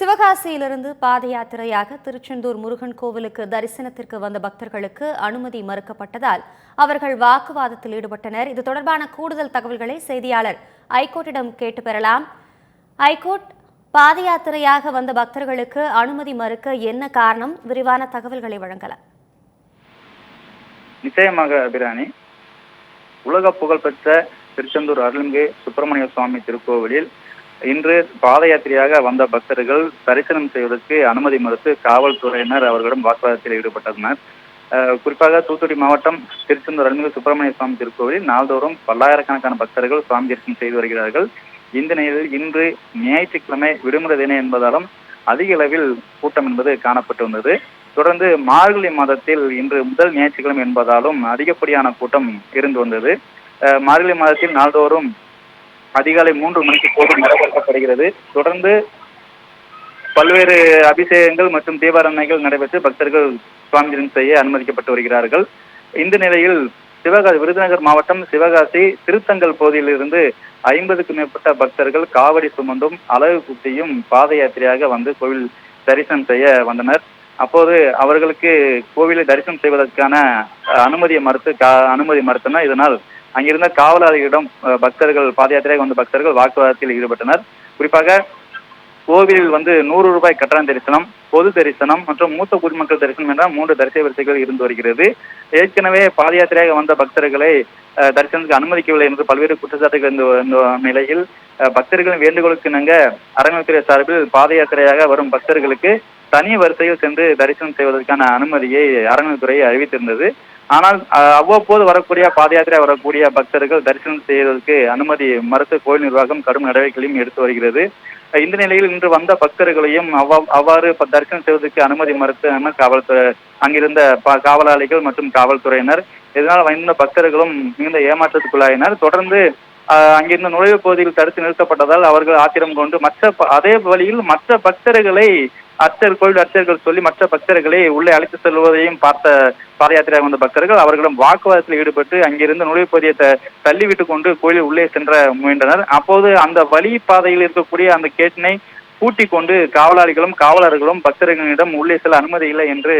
சிவகாசியிலிருந்து பாத யாத்திரையாக திருச்செந்தூர் முருகன் கோவிலுக்கு தரிசனத்திற்கு வந்த பக்தர்களுக்கு அனுமதி மறுக்கப்பட்டதால் அவர்கள் வாக்குவாதத்தில் ஈடுபட்டனர். இது தொடர்பான கூடுதல் தகவல்களை செய்தியாளர் ஐகோர்ட்டிடம் கேட்டு பெறலாம். ஐகோர்ட் பாத யாத்திரையாக வந்த பக்தர்களுக்கு அனுமதி மறுக்க என்ன காரணம்? விரிவான தகவல்களை வழங்கலாம் நிச்சயமாக அபிராணி உலக புகழ்பெற்ற திருச்செந்தூர் அருள்மிகு சுப்பிரமணிய சுவாமி திருக்கோவிலில் இன்று பாத யாத்திரையாக வந்த பக்தர்கள் தரிசனம் செய்வதற்கு அனுமதி மறுத்து காவல்துறையினர் அவர்களிடம் வாக்குவாதத்தில் ஈடுபட்டனர். குறிப்பாக தூத்துக்குடி மாவட்டம் திருச்செந்தூர் அருள்மிகு சுப்பிரமணிய சுவாமி திருக்கோவிலில் நாள்தோறும் பல்லாயிரக்கணக்கான பக்தர்கள் சுவாமி தரிசனம் செய்து வருகிறார்கள். இந்த நிலையில் இன்று ஞாயிற்றுக்கிழமை விடுமுறை தினம் என்பதாலும் அதிக அளவில் கூட்டம் என்பது காணப்பட்டு வந்தது. தொடர்ந்து மார்கழி மாதத்தில் இன்று முதல் ஞாயிற்றுக்கிழமை என்பதாலும் அதிகப்படியான கூட்டம் இருந்து வந்தது. மார்கழி மாதத்தில் நாள்தோறும் அதிகாலை மூன்று மணிக்கு போது நிறைவேற்றப்படுகிறது. தொடர்ந்து பல்வேறு அபிஷேகங்கள் மற்றும் தீபாரணைகள் நடைபெற்று பக்தர்கள் சுவாமி செய்ய அனுமதிக்கப்பட்டு வருகிறார்கள். இந்த நிலையில் சிவகாசி விருதுநகர் மாவட்டம் சிவகாசி திருத்தங்கல் பகுதியிலிருந்து ஐம்பதுக்கும் மேற்பட்ட பக்தர்கள் காவடி சுமந்தும் அழகு குத்தியும் பாத யாத்திரையாக வந்து கோவில் தரிசனம் செய்ய வந்தனர். அப்போது அவர்களுக்கு கோவிலை தரிசனம் செய்வதற்கான அஹ், அனுமதியை மறுத்து கா- அனுமதி மறுத்தனர். இதனால் அங்கிருந்த காவலாளிகளிடம் பக்தர்கள் பாத யாத்திரையாக வந்த பக்தர்கள் வாக்குவாதத்தில் ஈடுபட்டனர். குறிப்பாக கோவிலில் வந்து நூறு ரூபாய் கட்டண தரிசனம் பொது தரிசனம் மற்றும் மூத்த குடிமக்கள் தரிசனம் என்ற மூன்று தரிசன வரிசைகள் இருந்து வருகிறது. ஏற்கனவே பாத யாத்திரையாக வந்த பக்தர்களை அஹ், தரிசனத்துக்கு அனுமதிக்கவில்லை என்று பல்வேறு குற்றச்சாட்டுகள் இருந்த நிலையில் பக்தர்களின் வேண்டுகோளுக்கு இணங்க அறநிலைத்துறை சார்பில் பாத யாத்திரையாக வரும் பக்தர்களுக்கு தனி வரிசையில் சென்று தரிசனம் செய்வதற்கான அனுமதியை அறநிலைத்துறை அறிவித்திருந்தது. ஆனால் அஹ், அவ்வப்போது வரக்கூடிய பாத யாத்திரை வரக்கூடிய பக்தர்கள் தரிசனம் செய்வதற்கு அனுமதி மறுத்து கோயில் நிர்வாகம் கடும் நடவடிக்கைகளையும் எடுத்து வருகிறது. இந்த நிலையில் இன்று வந்த பக்தர்களையும் அவ்வா- அவ்வாறு தரிசனம் செய்வதற்கு அனுமதி மறுத்து காவல்துறை அங்கிருந்த ப- காவலாளிகள் மற்றும் காவல்துறையினர் இதனால் வந்த பக்தர்களும் மிகுந்த ஏமாற்றத்துக்குள்ளாயினர். தொடர்ந்து அஹ், அங்கிருந்த நுழைவுப் பகுதியில் தடுத்து நிறுத்தப்பட்டதால் அவர்கள் ஆத்திரம் கொண்டு மற்ற அதே வழியில் மற்ற பக்தர்களை அர்ச்சர் கோவில் அர்ச்சர்கள் சொல்லி மற்ற பக்தர்களை உள்ளே அழைத்து செல்வதையும் பார்த்த பாத யாத்திரையாக வந்த பக்தர்கள் அவர்களிடம் வாக்குவாதத்தில் ஈடுபட்டு அங்கிருந்து நுழைவுப்பதியை தள்ளிவிட்டு கொண்டு கோயிலில் உள்ளே சென்ற முயன்றனர். அப்போது அந்த வழி பாதையில் இருக்கக்கூடிய அந்த கேட்டினை பூட்டி கொண்டு காவலாளிகளும் காவலர்களும் பக்தர்களிடம் உள்ளே செல்ல அனுமதி இல்லை என்று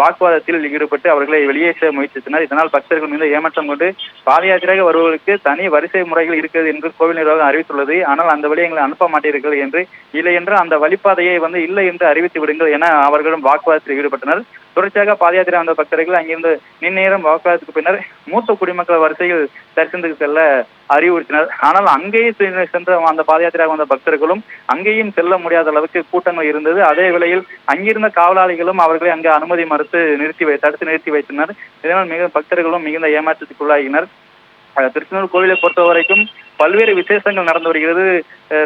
வாக்குவாதத்தில் ஈடுபட்டு அவர்களை வெளியேற்ற முயற்சித்தனர். இதனால் பக்தர்கள் மீது ஏமாற்றம் கொண்டு பாத யாத்திரையாக வருவதற்கு தனி வரிசை முறைகள் இருக்கிறது என்று கோவில் நிர்வாகம் அறிவித்துள்ளது. ஆனால் அந்த வழி எங்களை அனுப்ப மாட்டீர்கள் என்று இல்லை என்று அந்த வழிபாதையை வந்து இல்லை என்று அறிவித்து விடுங்கள் என அவர்களும் வாக்குவாதத்தில் ஈடுபட்டனர். தொடர்ச்சியாக பாத யாத்திரை வந்த பக்தர்கள் அங்கிருந்து நின்நேரம் வாக்காளத்துக்கு பின்னர் மூத்த குடிமக்கள் வரிசையில் தரிசனத்துக்கு செல்ல அறிவுறுத்தினர். ஆனால் அங்கேயே சென்ற அந்த பாத யாத்திரையாக வந்த பக்தர்களும் அங்கேயும் செல்ல முடியாத அளவுக்கு கூட்டங்கள் இருந்தது. அதே வேளையில் அங்கிருந்த காவலாளிகளும் அவர்களை அங்கு அனுமதி மறுத்து நிறுத்தி வை தடுத்து நிறுத்தி வைத்தனர். இதனால் மிக பக்தர்களும் மிகுந்த ஏமாற்றத்துக்குள்ளாகினர் திருச்செந்தூர் கோவிலை பொறுத்த வரைக்கும் பல்வேறு விசேஷங்கள் நடந்து வருகிறது.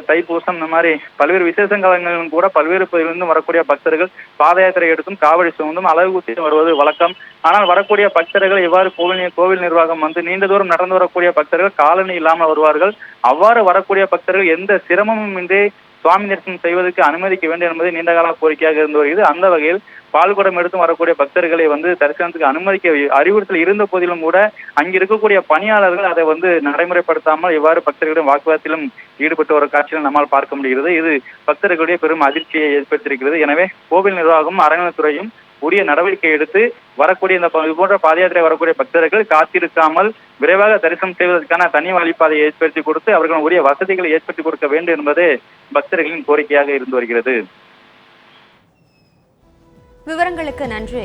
தைப்பூசம் இந்த மாதிரி பல்வேறு விசேஷங்களும் கூட பல்வேறு பகுதியிலிருந்து வரக்கூடிய பக்தர்கள் பாத யாத்திரை எடுத்தும் காவடி சுமந்தும் அழகு குத்தியும் வருவது வழக்கம். ஆனால் வரக்கூடிய பக்தர்கள் இவ்வாறு கோவில் கோவில் நிர்வாகம் வந்து நீண்ட தூரம் நடந்து வரக்கூடிய பக்தர்கள் காலனி இல்லாமல் வருவார்கள்? அவ்வாறு வரக்கூடிய பக்தர்கள் எந்த சிரமமும் இன்றி சுவாமி தரிசனம் செய்வதற்கு அனுமதிக்க வேண்டும் என்பது நீண்டகால கோரிக்கையாக இருந்து வருகிறது. அந்த வகையில் பால்குடம் எடுத்து வரக்கூடிய பக்தர்களை வந்து தரிசனத்துக்கு அனுமதிக்க அறிவுறுத்தல் இருந்த போதிலும் கூட அங்க இருக்கக்கூடிய பணியாளர்கள் அதை வந்து நடைமுறைப்படுத்தாமல் இவ்வாறு பக்தர்களிடம் வாக்குவாதத்திலும் ஈடுபட்டு வர காட்சியில் நம்மால் பார்க்க முடிகிறது. இது பக்தர்களுடைய பெரும் அதிர்ச்சியை ஏற்படுத்தியிருக்கிறது. எனவே கோவில் நிர்வாகமும் அறநிலைத்துறையும் உரிய நடவடிக்கை எடுத்து வரக்கூடிய இந்த இது போன்ற பாத யாத்திரை வரக்கூடிய பக்தர்கள் காத்திருக்காமல் விரைவாக தரிசனம் செய்வதற்கான தனி வழிபாதையை ஏற்படுத்தி கொடுத்து அவர்கள் உரிய வசதிகளை ஏற்படுத்தி கொடுக்க வேண்டும் என்பது பக்தர்களின் கோரிக்கையாக இருந்து வருகிறது. விவரங்களுக்கு நன்றி